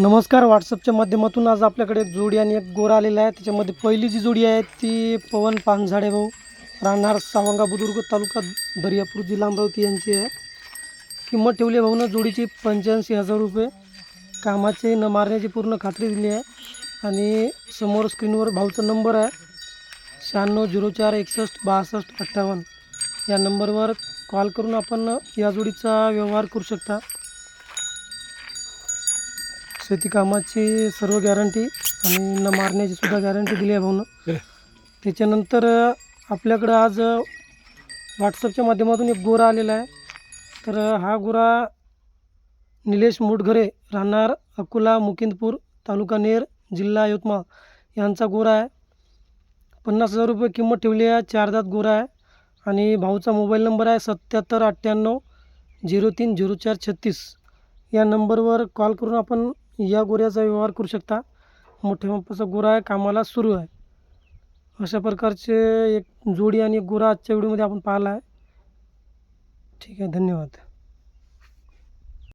नमस्कार व्हॉट्सअपच्या माध्यमातून आज आपल्याकडे एक जोडी आणि एक गोरा आलेला आहे. त्याच्यामध्ये पहिली जी जोडी आहे ती पवन पानझाडे भाऊ राहणार सावंगा बुदुर्ग तालुका दर्यापूर जिल्हा अमरावती यांची आहे. किंमत ठेवली आहे भाऊनं जोडीची पंच्याऐंशी हजार रुपये. कामाचे न मारण्याची पूर्ण खात्री दिली आहे. आणि समोर स्क्रीनवर भाऊचा नंबर आहे. शहाण्णव झिरो चार एकसष्ट बासष्ट अठ्ठावन्न. या नंबरवर कॉल करून आपण या जोडीचा व्यवहार करू शकता. शेती कामाची सर्व गॅरंटी आणि न मारण्याची सुद्धा गॅरंटी दिली आहे भाऊनं. त्याच्यानंतर आपल्याकडं आज व्हॉट्सअपच्या माध्यमातून एक गोरा आलेला आहे. तर हा गोरा निलेश मुटघरे राहणार अकोला मुकिंदपूर तालुका नेर जिल्हा यवतमाळ यांचा गोरा आहे. पन्नास हजार रुपये किंमत ठेवली आहे. चार दात गोरा आहे. आणि भाऊचा मोबाईल नंबर आहे सत्याहत्तर अठ्ठ्याण्णव झिरो तीन झिरो चार छत्तीस. या नंबरवर कॉल करून आपण या गोऱ्याचा व्यवहार करू शकता. मोठ्या मापाचा गोरा आहे कामाला सुरू आहे. अशा प्रकारचे एक जोडी आणि एक गोरा आजच्या व्हिडिओमध्ये आपण पाहिला आहे. ठीक आहे धन्यवाद.